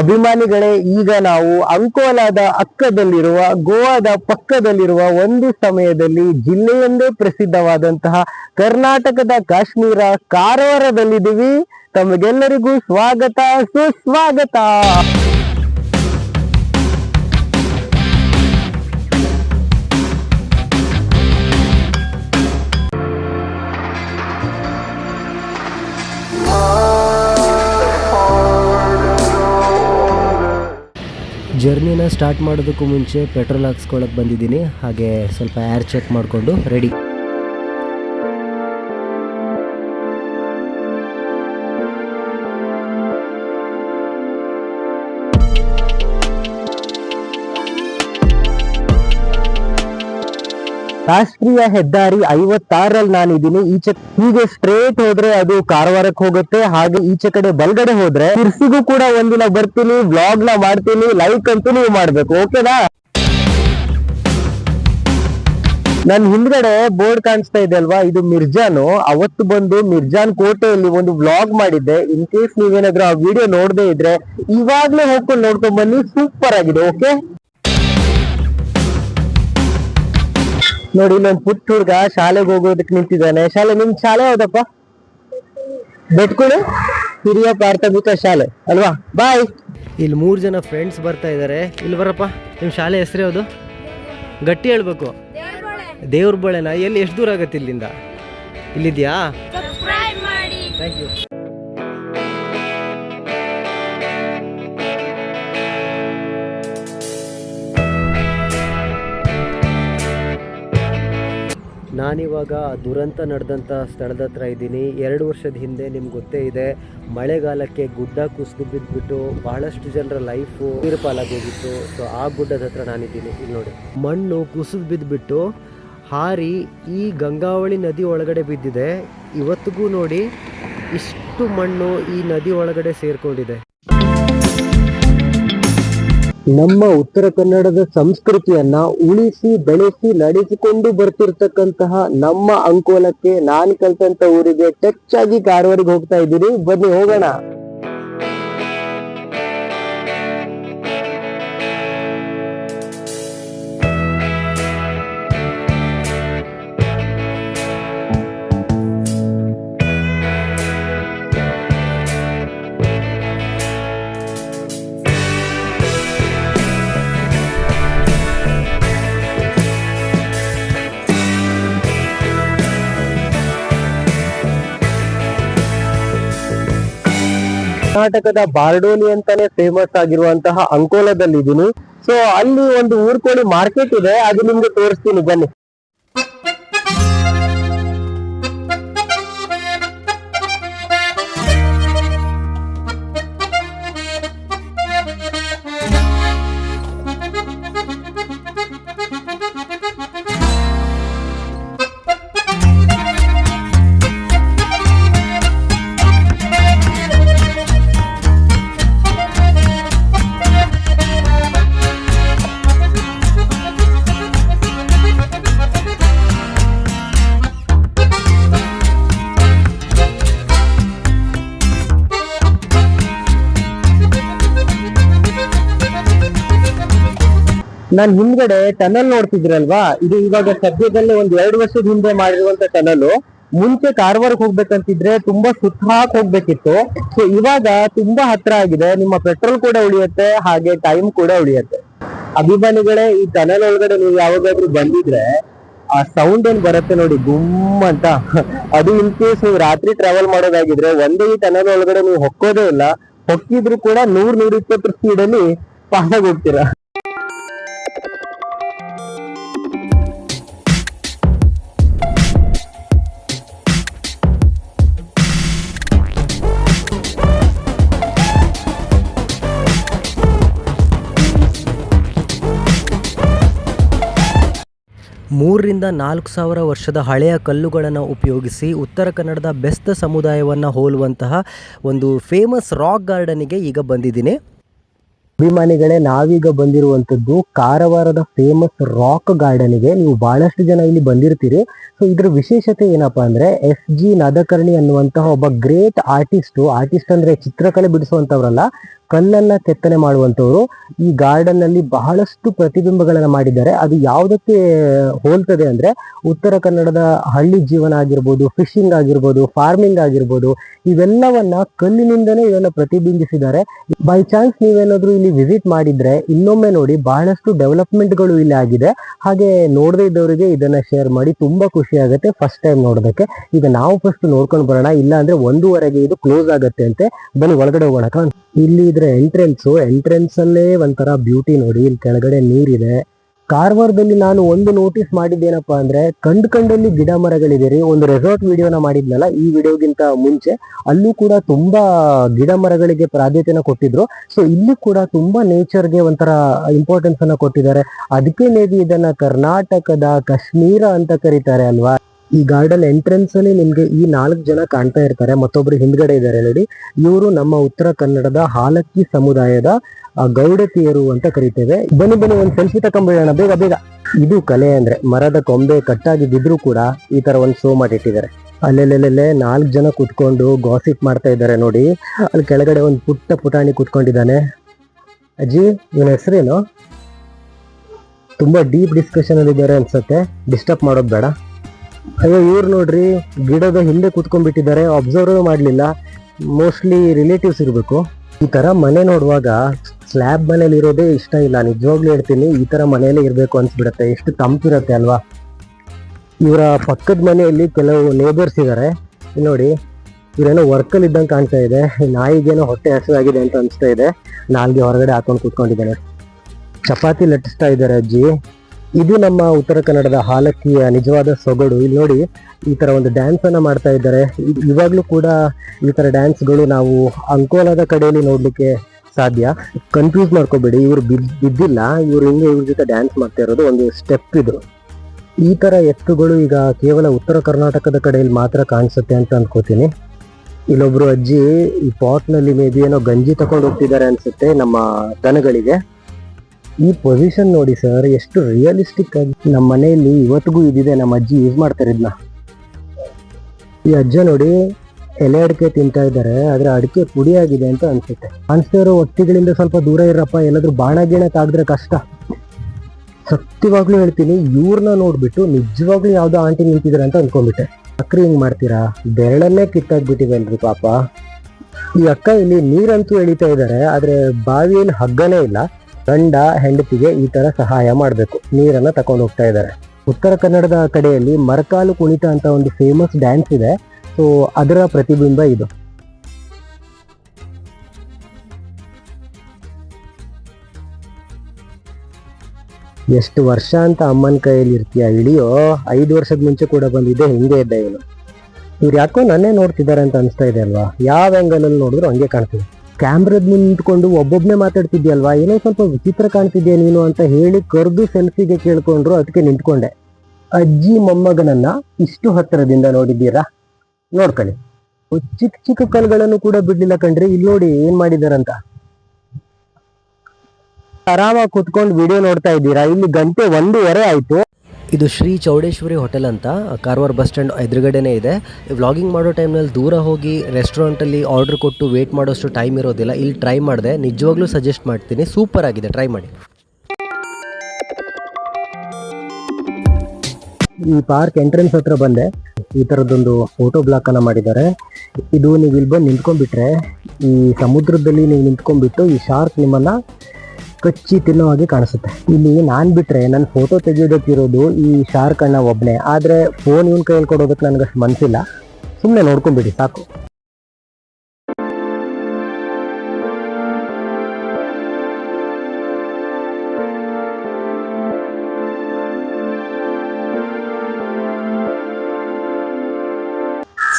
ಅಭಿಮಾನಿಗಳೇ, ಈಗ ನಾವು ಅಂಕೋಲಾದ ಅಕ್ಕದಲ್ಲಿರುವ, ಗೋವಾದ ಪಕ್ಕದಲ್ಲಿರುವ ಒಂದು ಸಮಯದಲ್ಲಿ ಜಿಲ್ಲೆಯೊಂದೇ ಪ್ರಸಿದ್ಧವಾದಂತಹ ಕರ್ನಾಟಕದ ಕಾಶ್ಮೀರ ಕಾರವಾರದಲ್ಲಿದ್ದೀವಿ. ತಮಗೆಲ್ಲರಿಗೂ ಸ್ವಾಗತ, ಸುಸ್ವಾಗತ! ಜರ್ನಿನ ಸ್ಟಾರ್ಟ್ ಮಾಡೋದಕ್ಕೂ ಮುಂಚೆ ಪೆಟ್ರೋಲ್ ಹಾಕ್ಸ್ಕೊಳಕ್ಕೆ ಬಂದಿದ್ದೀನಿ. ಹಾಗೆ ಸ್ವಲ್ಪ ಏರ್ ಚೆಕ್ ಮಾಡಿಕೊಂಡು ರೆಡಿ ರಾಷ್ಟ್ರೀಯ ಹೆದ್ದಾರಿ ಐವತ್ತಾರಲ್ಲಿ ನಾನಿದ್ದೀನಿ. ಈಚೆ ಹೀಗೆ ಸ್ಟ್ರೇಟ್ ಹೋದ್ರೆ ಅದು ಕಾರವಾರಕ್ಕೆ ಹೋಗುತ್ತೆ. ಹಾಗೆ ಈಚೆ ಕಡೆ ಬಲ್ಗಡೆ ಹೋದ್ರೆ ತಿರ್ಸಿಗೂ ಕೂಡ ಒಂದಿನ ಬರ್ತೀನಿ ವ್ಲಾಗ್ನ ಮಾಡ್ತೀನಿ ಲೈಕ್ ನೀವು ಮಾಡ್ಬೇಕು. ಓಕೆನಾ ನನ್ ಹಿಂದ್ಗಡೆ ಬೋರ್ಡ್ ಕಾಣಿಸ್ತಾ ಇದೆ ಅಲ್ವಾ? ಇದು ಮಿರ್ಜಾನು. ಅವತ್ತು ಬಂದು ಮಿರ್ಜಾನ್ ಕೋಟೆಯಲ್ಲಿ ಒಂದು ವ್ಲಾಗ್ ಮಾಡಿದ್ದೆ. ಇನ್ ಕೇಸ್ ನೀವೇನಾದ್ರೂ ಆ ವಿಡಿಯೋ ನೋಡದೇ ಇದ್ರೆ, ಇವಾಗ್ಲೇ ಹೋಗ್ಕೊಂಡು ನೋಡ್ಕೊಂಡ್ ಬನ್ನಿ ಸೂಪರ್ ಆಗಿದೆ. ಓಕೆ ನೋಡಿ ಇಲ್ಲೊಂದ್ ಪುಟ್ಟ ಹುಡ್ಗ ಶಾಲೆಗೆ ಹೋಗೋದಕ್ಕೆ ನಿಂತಿದ್ದಾನೆ. ಶಾಲೆ ನಿಮ್ ಶಾಲೆ ಯಾವ್ದಪ್ಪ? ಬೆಟ್ಕುಳಿ? ಹಿರಿಯ ಪ್ರಾಥಮಿಕ ಶಾಲೆ ಅಲ್ವಾ? ಬಾಯ್ ಇಲ್ಲಿ ಮೂರ್ ಜನ ಫ್ರೆಂಡ್ಸ್ ಬರ್ತಾ ಇದಾರೆ. ಇಲ್ಲಿ ಬರಪ್ಪ ನಿಮ್ ಶಾಲೆ ಹೆಸರು ಯಾವುದು? ಗಟ್ಟಿ ಹೇಳ್ಬೇಕು. ದೇವ್ರ ಬಳೆನಾ? ಎಲ್ಲಿ ಎಷ್ಟು ದೂರ ಆಗತ್ತೆ ಇಲ್ಲಿಂದ? ಇಲ್ಲಿದ್ಯಾ? ಥ್ಯಾಂಕ್ ಯು ನಾನಿವಾಗ ದುರಂತ ನಡೆದಂಥ ಸ್ಥಳದ ಹತ್ರ ಇದ್ದೀನಿ. ಎರಡು ವರ್ಷದ ಹಿಂದೆ ನಿಮ್ಗೆ ಗೊತ್ತೇ ಇದೆ, ಮಳೆಗಾಲಕ್ಕೆ ಗುಡ್ಡ ಕುಸಿದು ಬಿದ್ದುಬಿಟ್ಟು ಬಹಳಷ್ಟು ಜನರ ಲೈಫು ನೀರುಪಾಲಾಗೋಗಿತ್ತು ಸೊ ಆ ಗುಡ್ಡದ ಹತ್ರ ನಾನಿದ್ದೀನಿ. ಇಲ್ಲಿ ನೋಡಿ. ಮಣ್ಣು ಕುಸಿದು ಬಿದ್ದುಬಿಟ್ಟು ಹಾರಿ ಈ ಗಂಗಾವಳಿ ನದಿ ಒಳಗಡೆ ಬಿದ್ದಿದೆ. ಇವತ್ತಿಗೂ ನೋಡಿ ಇಷ್ಟು ಮಣ್ಣು ಈ ನದಿ ಒಳಗಡೆ ಸೇರ್ಕೊಂಡಿದೆ. ನಮ್ಮ ಉತ್ತರ ಕನ್ನಡದ ಸಂಸ್ಕೃತಿಯನ್ನ ಉಳಿಸಿ, ಬೆಳೆಸಿ, ನಡೆಸಿಕೊಂಡು ಬರ್ತಿರ್ತಕ್ಕಂತಹ ನಮ್ಮ ಅಂಕೋಲಕ್ಕೆ ನಾನು ಕಲ್ತಂತ ಊರಿಗೆ ಟಚ್ ಆಗಿ ಕಾರವಾರಿಗೆ ಹೋಗ್ತಾ ಇದ್ದೀರಿ. ಬನ್ನಿ, ಹೋಗೋಣ. ಕರ್ನಾಟಕದ ಬಾರ್ಡೋನಿ ಅಂತಾನೆ ಫೇಮಸ್ ಆಗಿರುವಂತಹ ಅಂಕೋಲದಲ್ಲಿ ಇದೀನಿ ಸೊ ಅಲ್ಲಿ ಒಂದು ಊರ್ಕೋಳಿ ಮಾರ್ಕೆಟ್ ಇದೆ, ಅದು ನಿಮ್ಗೆ ತೋರಿಸ್ತೀನಿ, ಬನ್ನಿ. ನಾನ್ ಹಿಂದ್ಗಡೆ ಟನಲ್ ನೋಡ್ತಿದ್ರಲ್ವಾ? ಇದು ಇವಾಗ ಸದ್ಯದಲ್ಲೇ ಒಂದ್ ಎರಡು ವರ್ಷದ ಹಿಂದೆ ಮಾಡಿರುವಂತ ಟನಲ್ ಮುಂಚೆ ಕಾರವಾರಕ್ಕೆ ಹೋಗ್ಬೇಕಂತಿದ್ರೆ ತುಂಬಾ ಸುತ್ತ ಹಾಕ್ ಹೋಗ್ಬೇಕಿತ್ತು. ಸೊ ಇವಾಗ ತುಂಬಾ ಹತ್ರ ಆಗಿದೆ. ನಿಮ್ಮ ಪೆಟ್ರೋಲ್ ಕೂಡ ಉಳಿಯುತ್ತೆ, ಹಾಗೆ ಟೈಮ್ ಕೂಡ ಉಳಿಯುತ್ತೆ. ಅಭಿಮಾನಿಗಳೇ, ಈ ಟನಲ್ ಒಳಗಡೆ ನೀವು ಯಾವಾಗಾದ್ರೂ ಬಂದಿದ್ರೆ, ಆ ಸೌಂಡ್ ಏನ್ ಬರುತ್ತೆ ನೋಡಿ, ಗುಮ್ ಅಂತ. ಅದು ಇನ್ ಕೇಸ್ ನೀವು ರಾತ್ರಿ ಟ್ರಾವೆಲ್ ಮಾಡೋದಾಗಿದ್ರೆ, ಒಂದೇ ಈ ಟನಲ್ ಒಳಗಡೆ ನೀವು ಹೊಕ್ಕೋದೇ ಇಲ್ಲ. ಹೊಕ್ಕಿದ್ರು ಕೂಡ ನೂರ್ ನೂರ ಇಪ್ಪತ್ತು ಸ್ಪೀಡ್ ಅಲ್ಲಿ ಪಾಸಾಗಿ ಹೋಗ್ತೀರಾ ಮೂರರಿಂದ ನಾಲ್ಕು ಸಾವಿರ ವರ್ಷದ ಹಳೆಯ ಕಲ್ಲುಗಳನ್ನು ಉಪಯೋಗಿಸಿ ಉತ್ತರ ಕನ್ನಡದ ಬೆಸ್ತ ಸಮುದಾಯವನ್ನು ಹೋಲುವಂತಹ ಒಂದು ಫೇಮಸ್ ರಾಕ್ ಗಾರ್ಡನಿಗೆ ಈಗ ಬಂದಿದ್ದೀನಿ. ಅಭಿಮಾನಿಗಳೇ, ನಾವೀಗ ಬಂದಿರುವಂಥದ್ದು ಕಾರವಾರದ ಫೇಮಸ್ ರಾಕ್ ಗಾರ್ಡನ್ಗೆ ನೀವು ಬಹಳಷ್ಟು ಜನ ಇಲ್ಲಿ ಬಂದಿರ್ತೀರಿ. ಸೊ ಇದ್ರ ವಿಶೇಷತೆ ಏನಪ್ಪ ಅಂದರೆ ಎಸ್ ಜಿ ನದಕರ್ಣಿ ಅನ್ನುವಂತಹ ಒಬ್ಬ ಗ್ರೇಟ್ ಆರ್ಟಿಸ್ಟು ಆರ್ಟಿಸ್ಟ್ ಅಂದರೆ ಚಿತ್ರಕಲೆ ಬಿಡಿಸುವಂತವ್ರಲ್ಲ ಕಲ್ಲನ್ನ ಕೆತ್ತನೆ ಮಾಡುವಂತವರು ಈ ಗಾರ್ಡನ್ನಲ್ಲಿ ಬಹಳಷ್ಟು ಪ್ರತಿಬಿಂಬಗಳನ್ನ ಮಾಡಿದ್ದಾರೆ. ಅದು ಯಾವುದಕ್ಕೆ ಹೋಲ್ತದೆ ಅಂದ್ರೆ ಉತ್ತರ ಕನ್ನಡದ ಹಳ್ಳಿ ಜೀವನ ಆಗಿರ್ಬೋದು ಫಿಶಿಂಗ್ ಆಗಿರ್ಬೋದು ಫಾರ್ಮಿಂಗ್ ಆಗಿರ್ಬೋದು, ಇವೆಲ್ಲವನ್ನ ಕಲ್ಲಿನಿಂದನೇ ಇದನ್ನ ಪ್ರತಿಬಿಂಬಿಸಿದ್ದಾರೆ. ಬೈ ಚಾನ್ಸ್ ನೀವೇನಾದ್ರೂ ಇಲ್ಲಿ ವಿಸಿಟ್ ಮಾಡಿದ್ರೆ, ಇನ್ನೊಮ್ಮೆ ನೋಡಿ ಬಹಳಷ್ಟು ಡೆವಲಪ್ಮೆಂಟ್ಗಳು ಇಲ್ಲಿ ಆಗಿದೆ. ಹಾಗೆ ನೋಡದೇ ಇದ್ದವರಿಗೆ ಇದನ್ನ ಶೇರ್ ಮಾಡಿ ತುಂಬಾ ಖುಷಿ ಆಗುತ್ತೆ. ಫಸ್ಟ್ ಟೈಮ್ ನೋಡೋದಕ್ಕೆ. ಈಗ ನಾವು ಫಸ್ಟ್ ನೋಡ್ಕೊಂಡು ಬರೋಣ. ಇಲ್ಲ ಅಂದ್ರೆ ಒಂದೂವರೆಗೆ ಇದು ಕ್ಲೋಸ್ ಆಗತ್ತೆ ಅಂತೆ. ಬನ್ನಿ, ಒಳಗಡೆ ಹೋಗೋಣ. ಇಲ್ಲಿ ಇದ್ರೆ ಎಂಟ್ರೆನ್ಸ್ ಎಂಟ್ರೆನ್ಸ್ ಅಲ್ಲೇ ಒಂಥರ ಬ್ಯೂಟಿ ನೋಡಿ, ಇಲ್ಲಿ ಕೆಳಗಡೆ ನೀರಿದೆ. ಕಾರವಾರದಲ್ಲಿ ನಾನು ಒಂದು ನೋಟಿಸ್ ಮಾಡಿದ್ದೇನಪ್ಪಾ ಅಂದ್ರೆ, ಕಂಡ್ ಕಂಡಲ್ಲಿ ಗಿಡ ಮರಗಳಿದೆ ರೀ, ಒಂದು ರೆಸಾರ್ಟ್ ವಿಡಿಯೋನ ಮಾಡಿದ್ನಲ್ಲ, ಈ ವಿಡಿಯೋಗಿಂತ ಮುಂಚೆ, ಅಲ್ಲೂ ಕೂಡ ತುಂಬಾ ಗಿಡ ಮರಗಳಿಗೆ ಪ್ರಾಧಾನ್ಯತೆನ ಕೊಟ್ಟಿದ್ರು. ಸೊ ಇಲ್ಲಿ ಕೂಡ ತುಂಬಾ ನೇಚರ್ಗೆ ಒಂಥರ ಇಂಪಾರ್ಟೆನ್ಸ್ ಅನ್ನ ಕೊಟ್ಟಿದ್ದಾರೆ. ಅದಕ್ಕೆ ಮೇ ಬಿ ಇದನ್ನ ಕರ್ನಾಟಕದ ಕಾಶ್ಮೀರ ಅಂತ ಕರೀತಾರೆ ಅಲ್ವಾ? ಈ ಗಾರ್ಡನ್ ಎಂಟ್ರೆನ್ಸ್ ಅಲ್ಲಿ ನಿಮ್ಗೆ ಈ ನಾಲ್ಕು ಜನ ಕಾಣ್ತಾ ಇರ್ತಾರೆ. ಮತ್ತೊಬ್ರು ಹಿಂದ್ಗಡೆ ಇದ್ದಾರೆ ನೋಡಿ. ಇವರು ನಮ್ಮ ಉತ್ತರ ಕನ್ನಡದ ಹಾಲಕ್ಕಿ ಸಮುದಾಯದ ಗೌಡತಿಯರು ಅಂತ ಕರಿತೇವೆ. ಬನ್ನಿ ಬನ್ನಿ, ಒಂದು ಸೆಲ್ಫಿ ತಕೊಂಡ್ಬಿಡೋಣ ಬೇಗ ಬೇಗ. ಇದು ಕಲೆ ಅಂದ್ರೆ ಮರದ ಕೊಂಬೆ ಕಟ್ಟಾಗಿದ್ದಿದ್ರು ಕೂಡ ಈ ತರ ಒಂದು ಶೋ ಮಾಡಿಟ್ಟಿದ್ದಾರೆ. ಅಲ್ಲೆಲ್ಲೆಲ್ಲೆ ನಾಲ್ಕು ಜನ ಕುತ್ಕೊಂಡು ಗಾಸಿಪ್ ಮಾಡ್ತಾ ಇದ್ದಾರೆ ನೋಡಿ. ಅಲ್ಲಿ ಕೆಳಗಡೆ ಒಂದು ಪುಟ್ಟ ಪುಟಾಣಿ ಕುತ್ಕೊಂಡಿದ್ದಾನೆ. ಅಜ್ಜಿ, ಇವನ ಹೆಸರೇನು? ತುಂಬಾ ಡೀಪ್ ಡಿಸ್ಕಷನ್ ಅಲ್ಲಿ ಇದ್ದಾರೆ ಅನ್ಸುತ್ತೆ. ಡಿಸ್ಟರ್ಬ್ ಮಾಡೋದು ಬೇಡ. ಅಯ್ಯೋ, ಇವ್ರು ನೋಡ್ರಿ, ಗಿಡದ ಹಿಂದೆ ಕುತ್ಕೊಂಡ್ಬಿಟ್ಟಿದ್ದಾರೆ ಅಬ್ಸರ್ವ್ ಮಾಡ್ಲಿಲ್ಲ. ಮೋಸ್ಟ್ಲಿ ರಿಲೇಟಿವ್ಸ್ ಇರಬೇಕು. ಈ ತರ ಮನೆ ನೋಡುವಾಗ ಸ್ಲ್ಯಾಬ್ ಮನೇಲಿ ಇರೋದೇ ಇಷ್ಟ ಇಲ್ಲ. ನಿಜವಾಗ್ಲೂ ಹೇಳ್ತೀನಿ, ಈ ತರ ಮನೆಯಲ್ಲೇ ಇರ್ಬೇಕು ಅನ್ಸ್ಬಿಡತ್ತೆ. ಎಷ್ಟು ತಂಪಿರತ್ತೆ ಅಲ್ವಾ? ಇವರ ಪಕ್ಕದ ಮನೆಯಲ್ಲಿ ಕೆಲವು ನೇಬರ್ಸ್ ಇದ್ದಾರೆ ನೋಡಿ, ಇವರೇನೋ ವರ್ಕಲ್ಲಿ ಇದ್ದಂಗೆ ಕಾಣ್ತಾ ಇದೆ. ನಾಯಿಗೇನೋ ಹೊಟ್ಟೆ ಹಸಿವಾಗಿದೆ ಅಂತ ಅನಿಸ್ತಾ ಇದೆ. ನಾಲ್ಗೆ ಹೊರಗಡೆ ಹಾಕೊಂಡು ಕೂತ್ಕೊಂಡಿದ್ದಾನೆ ಚಪಾತಿ ಲಟ್ಟಿಸ್ತಾ ಇದ್ದಾರೆ ಅಜ್ಜಿ. ಇದು ನಮ್ಮ ಉತ್ತರ ಕನ್ನಡದ ಹಾಲಕ್ಕಿಯ ನಿಜವಾದ ಸೊಗಡು. ಇಲ್ಲಿ ನೋಡಿ, ಈ ತರ ಒಂದು ಡ್ಯಾನ್ಸ್ ಅನ್ನ ಮಾಡ್ತಾ ಇದ್ದಾರೆ. ಇವಾಗ್ಲೂ ಕೂಡ ಈ ತರ ಡ್ಯಾನ್ಸ್ಗಳು ನಾವು ಅಂಕೋಲಾದ ಕಡೆಯಲ್ಲಿ ನೋಡ್ಲಿಕ್ಕೆ ಸಾಧ್ಯ. ಕನ್ಫ್ಯೂಸ್ ಮಾಡ್ಕೋಬೇಡಿ, ಇವರು ಬಿದ್, ಬಿದ್ದಿಲ್ಲ. ಇವ್ರು ಹಿಂಗೆ ಇವ್ರ ಜೊತೆ ಡ್ಯಾನ್ಸ್ ಮಾಡ್ತಾ ಇರೋದು ಒಂದು ಸ್ಟೆಪ್ ಇದು. ಈ ತರ ಎತ್ತುಗಳು ಈಗ ಕೇವಲ ಉತ್ತರ ಕರ್ನಾಟಕದ ಕಡೆಯಲ್ಲಿ ಮಾತ್ರ ಕಾಣಿಸುತ್ತೆ ಅಂತ ಅನ್ಕೋತೀನಿ. ಇಲ್ಲೊಬ್ರು ಅಜ್ಜಿ ಈ ಪಾಟ್ನಲ್ಲಿ ಮೇ ಬಿ ಏನೋ ಗಂಜಿ ತಕೊಂಡು ಹೋಗ್ತಿದ್ದಾರೆ ಅನ್ಸುತ್ತೆ ನಮ್ಮ ದನಗಳಿಗೆ. ಈ ಪೊಸಿಷನ್ ನೋಡಿ ಸರ್ ಎಷ್ಟು ರಿಯಲಿಸ್ಟಿಕ್ ಆಗಿ ನಮ್ಮ ಮನೆಯಲ್ಲಿ ಇವತ್ತಿಗೂ ಇದಿದೆ, ನಮ್ಮ ಅಜ್ಜಿ ಯೂಸ್ ಮಾಡ್ತಾರೆ ಇದನ್ನ ಈ ಅಜ್ಜ ನೋಡಿ ಎಲೆ ಅಡಿಕೆ ತಿಂತಾ ಇದ್ದಾರೆ, ಆದ್ರೆ ಅಡಿಕೆ ಪುಡಿ ಆಗಿದೆ ಅಂತ ಅನ್ಸುತ್ತೆ. ಅನ್ಸ್ತಿರೋ ಸ್ವಲ್ಪ ದೂರ ಇರಪ್ಪ, ಎಲ್ಲಾದ್ರೂ ಬಾಣ ಗಿಣಕ್ ಕಷ್ಟ. ಸತ್ಯವಾಗ್ಲೂ ಹೇಳ್ತೀನಿ ಇವ್ರನ್ನ ನೋಡ್ಬಿಟ್ಟು ನಿಜವಾಗ್ಲೂ ಯಾವ್ದೋ ಆಂಟಿ ನಿಂತಿದ್ದಾರೆ ಅಂತ ಅನ್ಕೊಂಡ್ಬಿಟ್ಟೆ. ಅಕ್ರಿ ಹಿಂಗ್ ಮಾಡ್ತೀರಾ? ಬೆರಳನ್ನೇ ಕಿತ್ತಾಕ್ಬಿಟ್ಟಿವಲ್ರಿ ಪಾಪ. ಈ ಅಕ್ಕ ಇಲ್ಲಿ ನೀರಂತೂ ಎಳಿತಾ ಇದ್ದಾರೆ, ಆದ್ರೆ ಬಾವಿಯಲ್ಲಿ ಹಗ್ಗನೇ ಇಲ್ಲ. ಗಂಡ ಹೆಂಡತಿಗೆ ಈ ತರ ಸಹಾಯ ಮಾಡಬೇಕು. ನೀರನ್ನ ತಕೊಂಡು ಹೋಗ್ತಾ ಇದ್ದಾರೆ. ಉತ್ತರ ಕನ್ನಡದ ಕಡೆಯಲ್ಲಿ ಮರಕಾಲು ಕುಣಿತ ಅಂತ ಒಂದು ಫೇಮಸ್ ಡ್ಯಾನ್ಸ್ ಇದೆ. ಸೊ ಅದರ ಪ್ರತಿಬಿಂಬ ಇದು. ಎಷ್ಟು ವರ್ಷ ಅಂತ ಅಮ್ಮನ ಕೈಯಲ್ಲಿ ಇರ್ತೀಯ ಇಳಿಯೋ ಐದು ವರ್ಷದ ಮುಂಚೆ ಕೂಡ ಬಂದಿದ್ದೆ ಹಿಂಗೆ ಇದ್ದ ಇವನು. ಇವ್ರು ಯಾಕೋ ನನ್ನೇ ನೋಡ್ತಿದ್ದಾರೆ ಅಂತ ಅನಿಸ್ತಾ ಇದೆ ಅಲ್ವಾ? ಯಾವ ಆಂಗಲ್ ಅಲ್ಲಿ ನೋಡಿದ್ರು ಹಂಗೆ ಕಾಣ್ತಿದೆ. ಕ್ಯಾಮ್ರದ್ ಮುಂದೆ ನಿಂತ್ಕೊಂಡು ಒಬ್ಬೊಬ್ನೇ ಮಾತಾಡ್ತಿದ್ಯಲ್ವಾ? ಏನೋ ಸ್ವಲ್ಪ ವಿಚಿತ್ರ ಕಾಣ್ತಿದ್ಯಾ ನೀನು ಅಂತ ಹೇಳಿ ಕರೆದು ಸೆಲ್ಫಿಗೆ ಕೇಳ್ಕೊಂಡ್ರು, ಅದಕ್ಕೆ ನಿಂತ್ಕೊಂಡೆ. ಅಜ್ಜಿ ಮೊಮ್ಮಗನನ್ನ ಇಷ್ಟು ಹತ್ತಿರದಿಂದ ನೋಡಿದ್ದೀರಾ? ನೋಡ್ಕೊಳ್ಳಿ. ಚಿಕ್ಕ ಚಿಕ್ಕ ಕಲ್ಗಳನ್ನು ಕೂಡ ಬಿಡ್ಲಿಲ್ಲ ಕಣ್ರಿ. ಇಲ್ಲಿ ನೋಡಿ, ಏನ್ ಮಾಡಿದಾರಂತ? ಆರಾಮಾಗಿ ಕುತ್ಕೊಂಡು ವಿಡಿಯೋ ನೋಡ್ತಾ ಇದ್ದೀರಾ? ಇಲ್ಲಿ ಗಂಟೆ ಒಂದೂವರೆ ಆಯ್ತು. ಇದು ಶ್ರೀ ಚೌಡೇಶ್ವರಿ ಹೋಟೆಲ್ ಅಂತ, ಕಾರವಾರ ಬಸ್ ಸ್ಟ್ಯಾಂಡ್ ಎದುರುಗಡೆನೇ ಇದೆ. ವ್ಲಾಗಿಂಗ್ ಮಾಡೋ ಟೈಮ್ನಲ್ಲಿ ದೂರ ಹೋಗಿ ರೆಸ್ಟೋರೆಂಟಲ್ಲಿ ಆರ್ಡರ್ ಕೊಟ್ಟು ವೇಟ್ ಮಾಡೋಷ್ಟು ಟೈಮ್ ಇರೋದಿಲ್ಲ. ಇಲ್ಲಿ ಟ್ರೈ ಮಾಡಿದೆ. ನಿಜವಾಗ್ಲೂ ಸಜೆಸ್ಟ್ ಮಾಡ್ತೀನಿ. ಸೂಪರ್ ಆಗಿದೆ. ಟ್ರೈ ಮಾಡಿ. ಈ ಪಾರ್ಕ್ ಎಂಟ್ರೆನ್ಸ್ ಹತ್ರ ಬಂದೆ. ಈ ತರದೊಂದು ಫೋಟೋ ಬ್ಲಾಕ್ ಅನ್ನ ಮಾಡಿದ್ದಾರೆ. ಇದು ನೀವು ಇಲ್ಲಿ ಬಂದು ನಿಂತ್ಕೊಂಡ್ಬಿಟ್ರೆ, ಈ ಸಮುದ್ರದಲ್ಲಿ ನೀವು ನಿಂತ್ಕೊಂಡ್ಬಿಟ್ಟು ಈ ಶಾರ್ಕ್ ನಿಮ್ಮನ್ನ ಕಚ್ಚಿ ತಿನ್ನೋ ಹಾಗೆ ಕಾಣಿಸುತ್ತೆ. ಇಲ್ಲಿ ನಾನ್ ಬಿಟ್ರೆ ನನ್ನ ಫೋಟೋ ತೆಗೆಯೋದಕ್ಕಿರೋದು ಈ ಶಾರ್ಕ್ ಅಣ್ಣ ಒಬ್ನೇ. ಆದ್ರೆ ಫೋನ್ ಇವನ್ ಕೈಯಲ್ಲಿ ಕೊಡೋದಕ್ಕೆ ನನಗೆ ಅಷ್ಟು ಮನ್ಸಿಲ್ಲ. ಸುಮ್ಮನೆ ನೋಡ್ಕೊಂಡ್ಬಿಡಿ ಸಾಕು.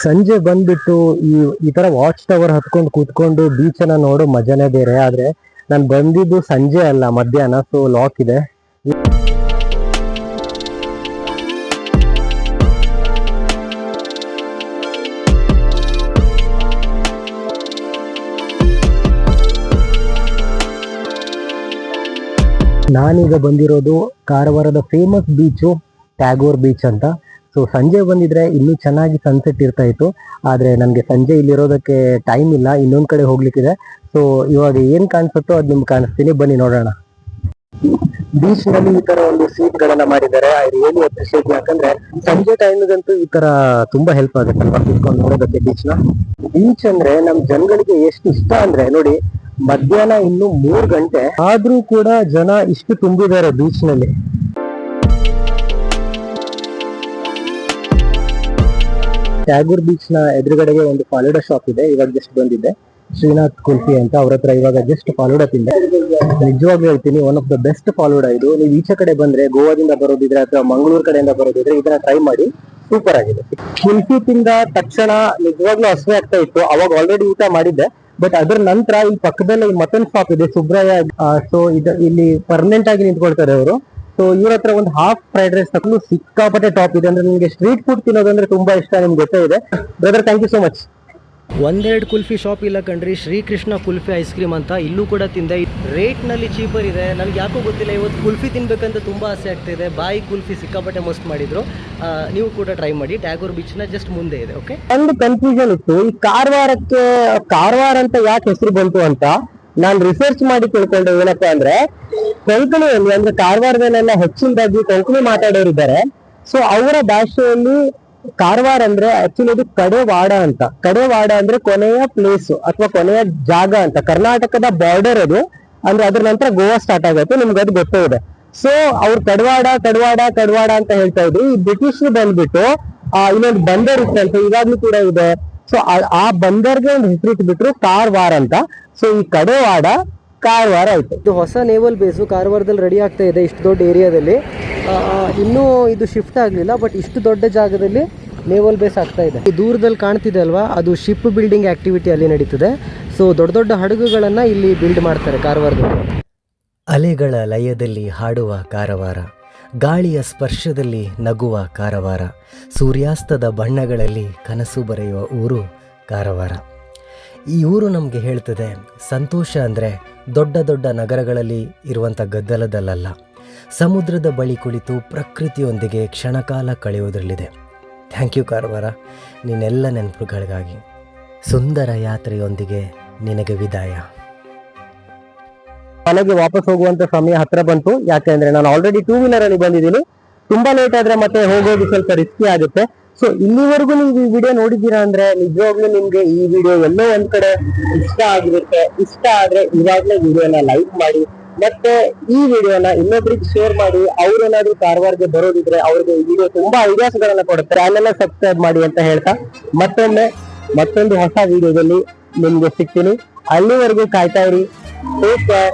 ಸಂಜೆ ಬಂದ್ಬಿಟ್ಟು ಈ ಈ ತರ ವಾಚ್ ಟವರ್ ಹತ್ಕೊಂಡು ಕೂತ್ಕೊಂಡು ಬೀಚ್ ಅನ್ನ ನೋಡೋ ಮಜಾನೇ ಬೇರೆ. ಆದ್ರೆ ನಾನು ಬಂದಿದ್ದು ಸಂಜೆ ಅಲ್ಲ, ಮಧ್ಯಾಹ್ನ ಸೊ ಲಾಕ್ ಇದೆ. ನಾನೀಗ ಬಂದಿರೋದು ಕಾರವಾರದ ಫೇಮಸ್ ಬೀಚು ಟ್ಯಾಗೋರ್ ಬೀಚ್ ಅಂತ. ಸೊ ಸಂಜೆ ಬಂದಿದ್ರೆ ಇನ್ನೂ ಚೆನ್ನಾಗಿ ಸನ್ಸೆಟ್ ಇರ್ತಾ ಇತ್ತು. ಆದ್ರೆ ನಮ್ಗೆ ಸಂಜೆ ಇಲ್ಲಿರೋದಕ್ಕೆ ಟೈಮ್ ಇಲ್ಲ, ಇನ್ನೊಂದ್ ಕಡೆ ಹೋಗ್ಲಿಕ್ಕಿದೆ. ಸೊ ಇವಾಗ ಏನ್ ಕಾಣಿಸುತ್ತೋ ಅದ್ ನಿಮ್ಗೆ ಕಾಣಿಸ್ತೀನಿ. ಬನ್ನಿ ನೋಡೋಣ. ಬೀಚ್ನಲ್ಲಿ ಈ ತರ ಒಂದು ಸೀಟ್ ಗಳನ್ನ ಮಾಡಿದ್ದಾರೆ. ಏನು ರಿಯಲಿ ಯಾಕಂದ್ರೆ ಸಂಜೆ ಟೈಮ್ಗಂತೂ ಈ ತರ ತುಂಬಾ ಹೆಲ್ಪ್ ಆಗುತ್ತಲ್ವಾ ಕುತ್ಕೊಂಡು ನೋಡೋದಕ್ಕೆ ಬೀಚ್ನ ಬೀಚ್ ಅಂದ್ರೆ ನಮ್ ಜನಗಳಿಗೆ ಎಷ್ಟು ಇಷ್ಟ ಅಂದ್ರೆ, ನೋಡಿ, ಮಧ್ಯಾಹ್ನ ಇನ್ನು ಮೂರ್ ಗಂಟೆ ಆದ್ರೂ ಕೂಡ ಜನ ಇಷ್ಟು ತುಂಬಿದ್ದಾರೆ ಬೀಚ್ನಲ್ಲಿ ಟ್ಯಾಗೂರ್ ಬೀಚ್ನ ಎದುರುಗಡೆಗೆ ಒಂದು ಫಾಲೂಡಾ ಶಾಪ್ ಇದೆ. ಇವಾಗ ಜಸ್ಟ್ ಬಂದಿದೆ. ಶ್ರೀನಾಥ್ ಕುಲ್ಫಿ ಅಂತ ಅವ್ರ ಹತ್ರ ಇವಾಗ ಜಸ್ಟ್ ಫಾಲೂಡಾ ತಿಂದೆ. ನಿಜವಾಗ್ಲೂ ಹೇಳ್ತೀನಿ one of the best falooda ಇದು. ನೀವು ಈಚೆ ಕಡೆ ಬಂದ್ರೆ, ಗೋವಾದಿಂದ ಬರೋದಿದ್ರೆ ಅಥವಾ ಮಂಗಳೂರು ಕಡೆಯಿಂದ ಬರೋದಿದ್ರೆ ಇದನ್ನ ಟ್ರೈ ಮಾಡಿ ಸೂಪರ್ ಆಗಿದೆ. ಕುಲ್ಫಿ ತಿಂದ ತಕ್ಷಣ ನಿಜವಾಗ್ಲೂ ಹಸುವೆ ಆಗ್ತಾ ಇತ್ತು. ಅವಾಗ ಆಲ್ರೆಡಿ ಊಟ ಮಾಡಿದ್ದೆ. ಬಟ್ ಅದ್ರ ನಂತರ ಈ ಪಕ್ಕದಲ್ಲಿ ಮಟನ್ ಶಾಪ್ ಇದೆ. ಸುಬ್ರಯ್ಯ ಸೊ ಇದು ಇಲ್ಲಿ ಪರ್ಮನೆಂಟ್ ಆಗಿ ನಿಂತ್ಕೊಳ್ತಾರೆ ಅವರು. ಸೊ ಇವ್ರ ಹತ್ರ ಒಂದು ಹಾಫ್ ಫ್ರೈಡ್ ರೈಸ್ ತಗೊಂಡು ಸಿಕ್ಕಾಪಟ್ಟೆ ಟಾಪ್ ಇದೆ. ಅಂದ್ರೆ ನಿಮಗೆ ಸ್ಟ್ರೀಟ್ ಫುಡ್ ತಿನ್ನೋದಂದ್ರೆ ತುಂಬಾ ಇಷ್ಟ ನಿಮ್ಗೆ ಗೊತ್ತೇ ಇದೆ brother thank you so much ಒಂದೆರಡು ಕುಲ್ಫಿ ಶಾಪ್ ಇಲ್ಲ ಕಣ್ರಿ ಶ್ರೀಕೃಷ್ಣ ಕುಲ್ಫಿ ಐಸ್ ಕ್ರೀಮ್ ಅಂತ ಇಲ್ಲೂ ಕೂಡ ತಿಂದೆ. ರೇಟ್ನಲ್ಲಿ ಚೀಪರ್ ಇದೆ. ನನಗೆ ಯಾಕೋ ಗೊತ್ತಿಲ್ಲ ಇವತ್ತು ಕುಲ್ಫಿ ತಿನ್ಬೇಕಂತ ತುಂಬ ಆಸೆ ಆಗ್ತಿದೆ ಬಾಯಿ ಕುಲ್ಫಿ ಸಿಕ್ಕಾಪಟ್ಟೆ ಮಸ್ತ್ ಮಾಡಿದ್ರು. ನೀವು ಕೂಡ ಟ್ರೈ ಮಾಡಿ. ಟ್ಯಾಗೋರ್ ಬೀಚ್ನ ಜಸ್ಟ್ ಮುಂದೆ ಇದೆ ಓಕೆ ಒಂದು ಕನ್ಫ್ಯೂಷನ್ ಇತ್ತು. ಈ ಕಾರವಾರಕ್ಕೆ ಕಾರವಾರ ಅಂತ ಯಾಕೆ ಹೆಸರು ಬಂತು ಅಂತ? ನಾನ್ ರಿಸರ್ಚ್ ಮಾಡಿ ತಿಳ್ಕೊಂಡೆ ಏನಪ್ಪಾ ಅಂದ್ರೆ, ಕೊಂಕಣಿಯಲ್ಲಿ ಅಂದ್ರೆ ಕಾರವಾರದಲ್ಲೆಲ್ಲ ಹೆಚ್ಚಿನದಾಗಿ ಕೊಂಕಣಿ ಮಾತಾಡೋರಿದ್ದಾರೆ ಸೊ ಅವರ ಭಾಷೆಯಲ್ಲಿ ಕಾರವಾರ ಅಂದ್ರೆ ಆಕ್ಚುಲಿ ಅದು ಕಡೆವಾಡ ಅಂತ. ಕಡೆವಾಡ ಅಂದ್ರೆ ಕೊನೆಯ ಪ್ಲೇಸ್ ಅಥವಾ ಕೊನೆಯ ಜಾಗ ಅಂತ. ಕರ್ನಾಟಕದ ಬಾರ್ಡರ್ ಅದು. ಅಂದ್ರೆ ಅದ್ರ ನಂತರ ಗೋವಾ ಸ್ಟಾರ್ಟ್ ಆಗುತ್ತೆ. ನಿಮ್ಗೆ ಅದು ಗೊತ್ತೇ ಇದೆ. ಸೊ ಅವ್ರು ಕಡವಾಡ ಕಡವಾಡ ಕಡವಾಡ ಅಂತ ಹೇಳ್ತಾ ಇದ್ರು. ಈ ಬ್ರಿಟಿಷರು ಬಂದ್ಬಿಟ್ಟು, ಆ, ಇನ್ನೊಂದು ಬಂದರ್ ಇತ್ತಂತೆ ಇವಾಗ್ಲೂ ಕೂಡ ಇದೆ. ಸೊ ಆ ಬಂದರ್ಗೆ ಒಂದು ಹೆಸರಿಟ್ಬಿಟ್ರು ಕಾರವಾರ ಅಂತ. ಸೊ ಈ ಕಡೆವಾಡ ಕಾರವಾರ ಆಯಿತು. ಇದು ಹೊಸ ನೇವಲ್ ಬೇಸು ಕಾರವಾರದಲ್ಲಿ ರೆಡಿ ಆಗ್ತಾ ಇದೆ ಇಷ್ಟು ದೊಡ್ಡ ಏರಿಯಾದಲ್ಲಿ ಇನ್ನೂ ಇದು ಶಿಫ್ಟ್ ಆಗಲಿಲ್ಲ ಬಟ್ ಇಷ್ಟು ದೊಡ್ಡ ಜಾಗದಲ್ಲಿ ನೇವಲ್ ಬೇಸ್ ಆಗ್ತಾ ಇದೆ. ಈ ದೂರದಲ್ಲಿ ಕಾಣ್ತಿದೆ ಅಲ್ವಾ? ಅದು ಶಿಪ್ ಬಿಲ್ಡಿಂಗ್ ಆಕ್ಟಿವಿಟಿ ಅಲ್ಲಿ ನಡೀತದೆ. ಸೊ ದೊಡ್ಡ ದೊಡ್ಡ ಹಡಗುಗಳನ್ನು ಇಲ್ಲಿ ಬಿಲ್ಡ್ ಮಾಡ್ತಾರೆ ಕಾರವಾರದಲ್ಲಿ ಅಲೆಗಳ ಲಯದಲ್ಲಿ ಹಾಡುವ ಕಾರವಾರ. ಗಾಳಿಯ ಸ್ಪರ್ಶದಲ್ಲಿ ನಗುವ ಕಾರವಾರ, ಸೂರ್ಯಾಸ್ತದ ಬಣ್ಣಗಳಲ್ಲಿ ಕನಸು ಬರೆಯುವ ಊರು ಕಾರವಾರ. ಈ ಊರು ನಮಗೆ ಹೇಳ್ತದೆ, ಸಂತೋಷ ಅಂದರೆ ದೊಡ್ಡ ದೊಡ್ಡ ನಗರಗಳಲ್ಲಿ ಇರುವಂಥ ಗದ್ದಲದಲ್ಲಲ್ಲ. ಸಮುದ್ರದ ಬಳಿ ಕುಳಿತು ಪ್ರಕೃತಿಯೊಂದಿಗೆ ಕ್ಷಣಕಾಲ ಕಳೆಯುವುದರಲ್ಲಿದೆ. ಥ್ಯಾಂಕ್ ಯು ಕಾರವಾರ, ನಿನ್ನೆಲ್ಲ ನೆನಪುಗಳಿಗಾಗಿ. ಸುಂದರ ಯಾತ್ರೆಯೊಂದಿಗೆ ನಿನಗೆ ವಿದಾಯ. ಮನೆಗೆ ವಾಪಸ್ ಹೋಗುವಂತ ಸಮಯ ಹತ್ರ ಬಂತು. ಯಾಕೆಂದ್ರೆ ನಾನು ಆಲ್ರೆಡಿ ಟೂ ವೀಲರ್ ಅಲ್ಲಿ ಬಂದಿದ್ದೀನಿ. ತುಂಬಾ ಲೇಟ್ ಆದ್ರೆ ಮತ್ತೆ ಹೋಗೋದು ಸ್ವಲ್ಪ ರಿಸ್ಕಿ ಆಗುತ್ತೆ. ಸೊ ಇಲ್ಲಿವರೆಗೂ ನೀವು ಈ ವಿಡಿಯೋ ನೋಡಿದ್ದೀರಾ ಅಂದ್ರೆ ನಿಜವಾಗ್ಲೂ ನಿಮ್ಗೆ ಈ ವಿಡಿಯೋ ಎಲ್ಲೋ ಒಂದ್ ಕಡೆ ಇಷ್ಟ ಆಗಿರುತ್ತೆ. ಇಷ್ಟ ಆದ್ರೆ ಇವಾಗ್ಲೇ ವಿಡಿಯೋನ ಲೈಕ್ ಮಾಡಿ. ಮತ್ತೆ ಈ ವಿಡಿಯೋನ ಇನ್ನೊಬ್ರಿಗೆ ಶೇರ್ ಮಾಡಿ. ಅವ್ರೇನಾದ್ರೂ ಕಾರವಾರ್ಗೆ ಬರೋದಿದ್ರೆ ಅವ್ರಿಗೆ ಈ ವಿಡಿಯೋ ತುಂಬಾ ಐಡಿಯಾಸ್ ಗಳನ್ನ ಕೊಡುತ್ತೆ. ಚಾನೆಲ್ ಸಬ್ಸ್ಕ್ರೈಬ್ ಮಾಡಿ ಅಂತ ಹೇಳ್ತಾ ಮತ್ತೊಮ್ಮೆ ಮತ್ತೊಂದು ಹೊಸ ವಿಡಿಯೋದಲ್ಲಿ ನಿಮ್ಗೆ ಸಿಗ್ತೀನಿ. ಅಲ್ಲಿವರೆಗೂ ಕಾಯ್ತಾ ಇರಿ. Take care